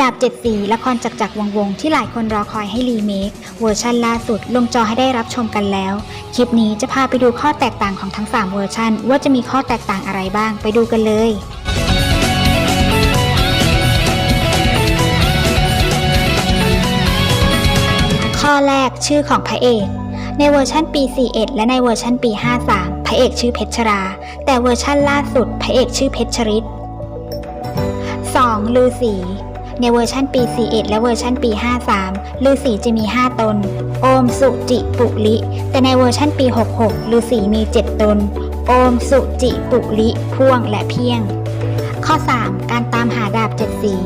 ดาบเจ็ดสีละครจักจักรวงวงที่หลายคนรอคอยให้รีเมคเวอร์ชันล่าสุดลงจอให้ได้รับชมกันแล้ว คลิปนี้จะพาไปดูข้อแตกต่างของทั้ง 3 เวอร์ชันว่าจะมีข้อแตกต่างอะไรบ้าง ไปดูกันเลยข้อแรกชื่อของพระเอกในเวอร์ชันปี 41 และในเวอร์ชันปี 53 พระเอกชื่อเพชรรา แต่เวอร์ชันล่าสุด พระเอกชื่อเพชรริศ 2. ลือสี ในเวอร์ชันปี 41 และเวอร์ชันปี 53ลือสีจะมี 5 ตน โอมสุจิปุลิ แต่ในเวอร์ชันปี 66ลือสีมี 7 ตน โอมสุจิปุลิพ่วงและเพียง ข้อ 3. การตามหาดาบเจ็ดสี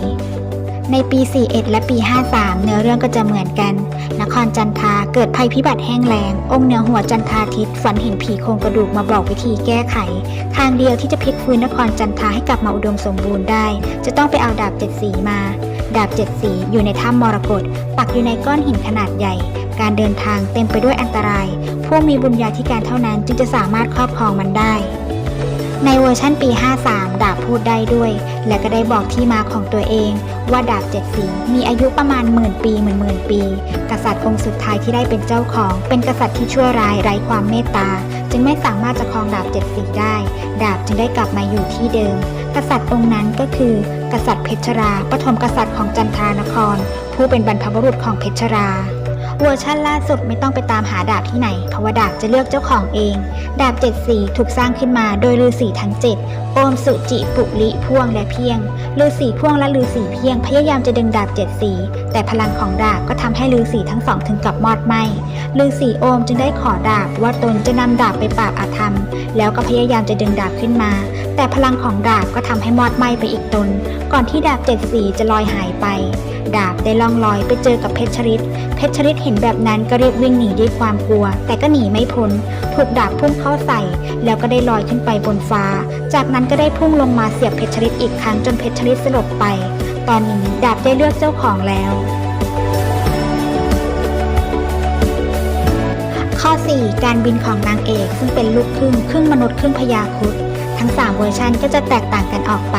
ในปี 41 และปี 53 เนื้อเรื่องก็จะเหมือนกัน นครจันทาเกิดภัยพิบัติแห้งแล้ง องค์เหนือหัวจันทาทิศ ฝันเห็นผีโครงกระดูกมาบอกวิธีแก้ไข ทางเดียวที่จะพลิกฟื้นนครจันทาให้กลับมาอุดมสมบูรณ์ได้ จะต้องไปเอาดาบเจ็ดสีมา ดาบเจ็ดสีอยู่ในถ้ำมรกตปักอยู่ในก้อนหินขนาดใหญ่ การเดินทางเต็มไปด้วยอันตราย ผู้มีบุญญาธิการเท่านั้นจึงจะสามารถครอบครองมันได้ ในเวอร์ชั่นปี 53 ดาบพูดได้ด้วย และก็ได้บอกที่มาของตัวเอง ว่าดาบเจ็ดสีมีอายุประมาณหมื่นปีหมื่นหมื่นปี กษัตริย์องค์สุดท้ายที่ได้เป็นเจ้าของ เป็นกษัตริย์ที่ชั่วร้ายไร้ความเมตตา จึงไม่สามารถจะครองดาบเจ็ดสีได้ ดาบจึงได้กลับมาอยู่ที่เดิม กษัตริย์องค์นั้นก็คือ กษัตริย์เพชรรา ปฐมกษัตริย์ของจันทานคร ผู้เป็นบรรพบุรุษของเพชรรา เวอร์ชันล่าสุดไม่ต้องไปตามหาดาบที่ไหน เพราะว่าดาบจะเลือกเจ้าของเอง ดาบเจ็ดสีถูกสร้างขึ้นมาโดยฤาษีทั้งเจ็ดโอมสุจิปุลิพ่วงและเพียงฤาษีพ่วงและฤาษีเพียงพยายามจะดึงดาบเจ็ดสี แต่พลังของดาบก็ทำให้ฤาษีทั้งสองถึงกับมอดไหมฤาษีโอมจึงได้ขอดาบว่าตนจะนำดาบไปปราบอาธรรม แล้วก็พยายามจะดึงดาบขึ้นมา แต่พลังของดาบก็ทำให้มอดไหมไปอีกตน ก่อนที่ดาบเจ็ดสีจะลอยหายไป ดาบได้ล่องลอยไปเจอกับเพชรริศเพชรริศเห็นแบบนั้นก็รีบวิ่งหนีด้วยความกลัว แต่ก็หนีไม่พ้น ถูกดาบพุ่งเข้าใส่ แล้วก็ได้ลอยขึ้นไปบนฟ้า จากนั้นก็ได้พุ่งลงมาเสียบเพชรริศอีกครั้งจนเพชรริศสลบไป ตอนนี้ดาบได้เลือกเจ้าของแล้วข้อ 4 การบินของนางเอกซึ่งเป็นลูกครึ่งครึ่งมนุษย์ครึ่งพญาครุฑทั้ง 3 เวอร์ชันก็จะแตกต่างกันออกไป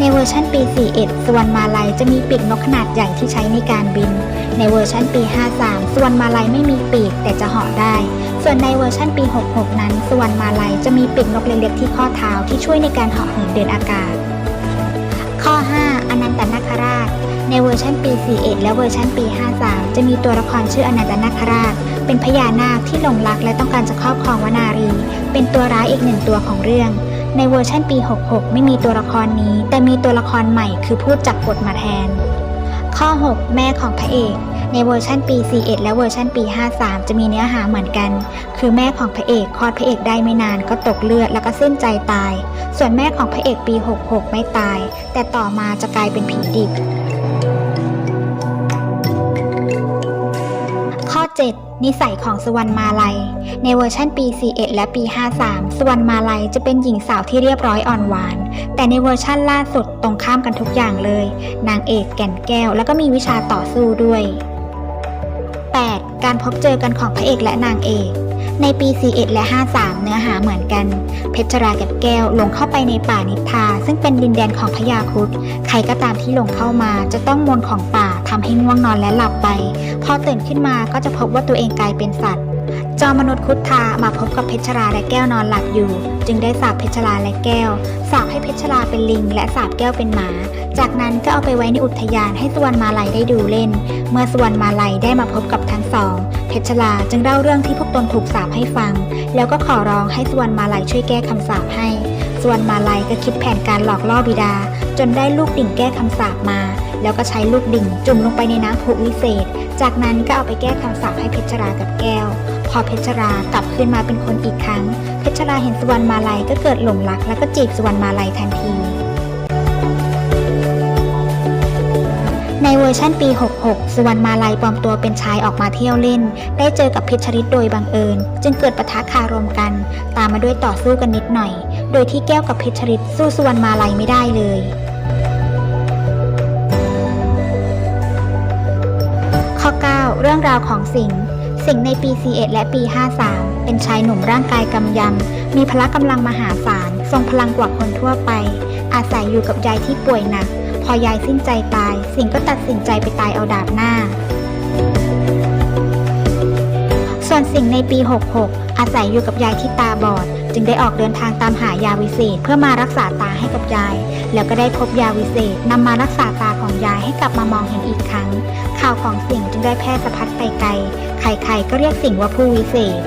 ในเวอร์ชันปี 41สวนมาลัยจะมีปีกนกขนาดใหญ่ที่ใช้ในการบิน ในเวอร์ชันปี 53สวนมาลัยไม่มีปีกแต่จะเหาะได้ ส่วนในเวอร์ชันปี 66 นั้นสวนมาลัยจะมีปีกนกเล็กๆที่ข้อเท้าที่ช่วยในการเหาะเหินเดินอากาศ ข้อ 5 อนันตนาคราช ในเวอร์ชันปี 41 และเวอร์ชันปี 53 จะมีตัวละครชื่ออนันตนาคราช เป็นพญานาคที่หลงรักและต้องการจะครอบครองวนารี เป็นตัวร้ายอีกหนึ่งตัวของเรื่อง ในเวอร์ชันปี 66 ไม่มีตัวละครนี้ แต่มีตัวละครใหม่คือพูดจักบทมาแทน ข้อ 6 แม่ของพระเอก ในเวอร์ชันปี 41 และเวอร์ชันปี 53 จะมีเนื้อหาเหมือนกัน คือแม่ของพระเอกคลอดพระเอกได้ไม่นานก็ตกเลือดแล้วก็สิ้นใจตาย ส่วนแม่ของพระเอกปี 66 ไม่ตาย แต่ต่อมาจะกลายเป็นผีดิบ 7 นิสัยของสุวรรณมาลัย ในเวอร์ชันปี 41 และปี 53 สุวรรณมาลัยจะเป็นหญิงสาวที่เรียบร้อยอ่อนหวาน แต่ในเวอร์ชั่นล่าสุดตรงข้ามกันทุกอย่างเลย นางเอกแก่นแก้ว แล้วก็มีวิชาต่อสู้ด้วย 8. การพบเจอกันของพระเอกและนางเอก ในปี 41 และ 53 เนื้อหาเหมือนกัน เพชรรากับแก้วลงเข้าไปในป่านิทราซึ่งเป็นดินแดนของพญาครุฑใครก็ตามที่ลงเข้ามาจะต้องมนของป่าทำให้ง่วงนอนและหลับไป พอตื่นขึ้นมาก็จะพบว่าตัวเองกลายเป็นสัตว์ จอมนุษย์คุดทามาพบกับเพชรราและแก้วนอนหลับอยู่ จึงได้สาปเพชรราและแก้วสาปให้เพชรราเป็นลิง และสาปแก้วเป็นหมา จากนั้นก็เอาไปไว้ในอุทยานให้สวรรณมาลัยได้ดูเล่น เมื่อสวรรณมาลัยได้มาพบกับทั้งสอง เพชรราจึงเล่าเรื่องที่พวกตนถูกสาปให้ฟัง แล้วก็ขอร้องให้สวรรณมาลัยช่วยแก้คำสาปให้สวรรณมาลัยก็คิดแผนการหลอกล่อบิดา จนได้ลูกดิ่งแก้คำสาปมา แล้วก็ใช้ลูกดิ่งจุ่มลงไปในน้ำผุวิเศษ จากนั้นก็เอาไปแก้คำสาปให้เพชรรากับแก้ว พอเพชรรากลับคืนมาเป็นคนอีกครั้ง เพชรราเห็นสุวรรณมาลัยก็เกิดหลงรัก แล้วก็จีบสุวรรณมาลัยทันที ในเวอร์ชั่นปี 66 สุวรรณมาลัยปลอมตัวเป็นชายออกมาเที่ยวเล่น ได้เจอกับเพชรริศโดยบังเอิญ จึงเกิดปะทะคารมกัน ตามมาด้วยต่อสู้กันนิดหน่อย โดยที่แก้วกับเพชรริศสู้สุวรรณมาลัยไม่ได้เลยข้อ9เรื่องราวของสิงห์ สิงห์ในปี 41 และปี 53 เป็นชายหนุ่มร่างกายกำยำ มีพละกำลังมหาศาล ทรงพลังกว่าคนทั่วไป อาศัยอยู่กับยายที่ป่วยหนัก พอยายสิ้นใจตาย สิงห์ก็ตัดสินใจไปตายเอาดาบหน้า ส่วนสิงห์ในปี 66 อาศัยอยู่กับยายที่ตาบอดจึงได้ออกเดินทางตามหายาวิเศษเพื่อมารักษาตาให้กับยาย แล้วก็ได้พบยาวิเศษนำมารักษาตาของยายให้กลับมามองเห็นอีกครั้ง ข่าวของสิงห์จึงได้แพร่สะพัดไปไกล ใครๆก็เรียกสิงห์ว่าผู้วิเศษ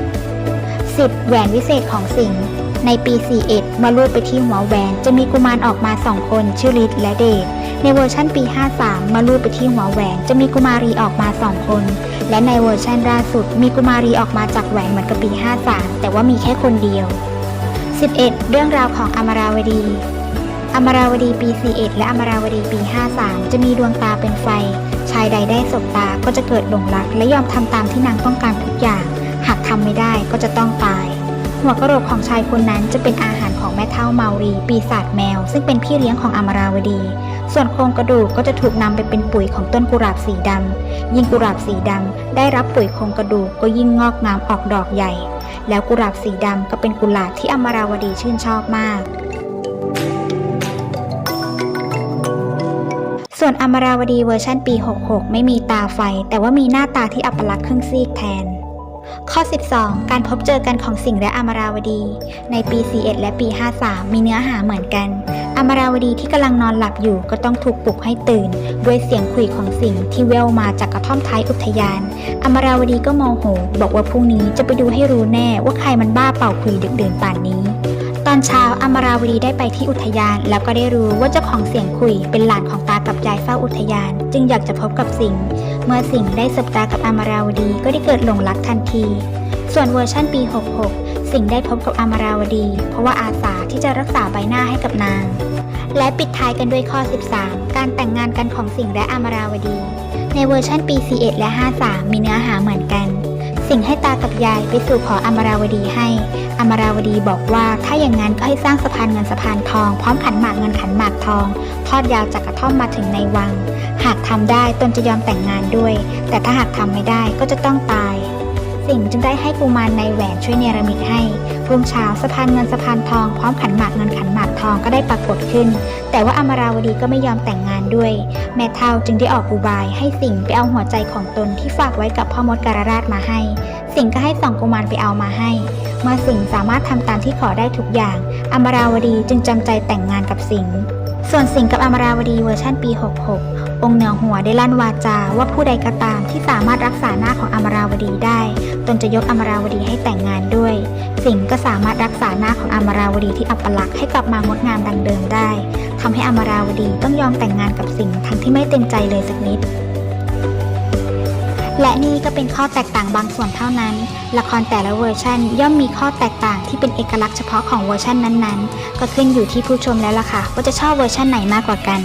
10แหวนวิเศษของสิงห์ในปี 41 เมื่อลูดไปที่หัวแหวนจะมีกุมารออกมาสองคนชื่อฤทธิ์และเดชในเวอร์ชั่นปี 53 เมื่อลูดไปที่หัวแหวนจะมีกุมารีออกมาสองคน และในเวอร์ชันล่าสุดมีกุมารีออกมาจากแหวนเหมือนกับปี 53 แต่ว่ามีแค่คนเดียว 11 เรื่องราวของอมราวดี อมราวดีปี 41 และอมราวดีปี 53 จะมีดวงตาเป็นไฟ ชายใดได้สบตาก็จะเกิดหลงรัก และยอมทำตามที่นางต้องการทุกอย่าง หากทำไม่ได้ก็จะต้องตาย หัวกระโหลกของชายคนนั้นจะเป็นอาหารของแม่เท่าเมารีปีศาจแมว ซึ่งเป็นพี่เลี้ยงของอมราวดี ส่วนโครงกระดูกก็จะถูกนำไปเป็นปุ๋ยของต้นกุหลาบสีดำยิ่งกุหลาบสีดำได้รับปุ๋ยโครงกระดูกก็ยิ่งงอกงามออกดอกใหญ่ แล้วกุหลาบสีดำก็เป็นกุหลาบที่อมราวดีชื่นชอบมาก ส่วนอมราวดีเวอร์ชั่นปี 66 ไม่มีตาไฟ แต่ว่ามีหน้าตาที่อัปลักษณ์ครึ่งซีกแทน ข้อ 12 การพบเจอกันของสิงห์และอมราวดี ในปี 41 และปี 53 มีเนื้อหาเหมือนกัน อมราวดีที่กำลังนอนหลับอยู่ก็ต้องถูกปลุกให้ตื่น ด้วยเสียงคุยของสิงห์ที่เวลมาจากกระท่อมท้ายอุทยาน อมราวดีก็โมโห บอกว่าพรุ่งนี้จะไปดูให้รู้แน่ว่าใครมันบ้าเป่าคุยดึกดื่นป่านนี้ อนเช้าอมราวดีได้ไปที่อุทยาน แล้วก็ได้รู้ว่าเจ้าของเสียงคุยเป็นหลานของตากับยายเฝ้าอุทยาน จึงอยากจะพบกับสิงห์เมื่อสิงห์ได้สบตากับอมราวดีก็ได้เกิดหลงรักทันที ส่วนเวอร์ชั่นปี 66 สิงห์ได้พบกับอมราวดี เพราะว่าอาสาที่จะรักษาใบหน้าให้กับนาง และปิดท้ายกันด้วยข้อ 13 การแต่งงานกันของสิงห์และอมราวดี ในเวอร์ชั่นปี 41 และ 53 มีเนื้อหาเหมือนกัน สิงให้ตากับยายไปสู่ขออมราวดีให้ อมราวดีบอกว่าถ้าอย่างนั้นก็ให้สร้างสะพานเงินสะพานทอง พร้อมขันหมากเงินขันหมากทอง ทอดยาวจากกระท่อมมาถึงในวัง หากทำได้ตนจะยอมแต่งงานด้วย แต่ถ้าหากทำไม่ได้ก็จะต้องตาย สิงห์จึงได้ให้กุมารในแหวนช่วยเนรมิตให้รุ่งเช้าสะพานเงินสะพานทองพร้อมขันหมากเงินขันหมากทองก็ได้ปรากฏขึ้น แต่ว่าอมราวดีก็ไม่ยอมแต่งงานด้วย แม่เท่าจึงได้ออกอุบายให้สิงห์ไปเอาหัวใจของตนที่ฝากไว้กับพ่อมดการราชมาให้ สิงห์ก็ให้สองกุมารไปเอามาให้เมื่อสิงห์สามารถทำตามที่ขอได้ทุกอย่าง อมราวดีจึงจำใจแต่งงานกับสิงห์ ส่วนสิงห์กับอมราวดีเวอร์ชั่นปี 66 องค์เหนือหัวได้ลั่นวาจาว่าผู้ใดก็ตามที่สามารถรักษาหน้าของอมราวดีได้ ตนจะยกอมราวดีให้แต่งงานด้วย สิงห์ก็สามารถรักษาหน้าของอมราวดีที่อัปลักษณ์ให้กลับมางดงามดังเดิมได้ทำให้อมราวดีต้องยอมแต่งงานกับสิงห์ทั้งที่ไม่เต็มใจเลยสักนิด และนี่ก็เป็นข้อแตกต่างบางส่วนเท่านั้น ละครแต่ละเวอร์ชันย่อมมีข้อแตกต่างที่เป็นเอกลักษณ์เฉพาะของเวอร์ชันนั้นๆ ก็ขึ้นอยู่ที่ผู้ชมแล้วล่ะค่ะว่าจะชอบเวอร์ชันไหนมากกว่ากัน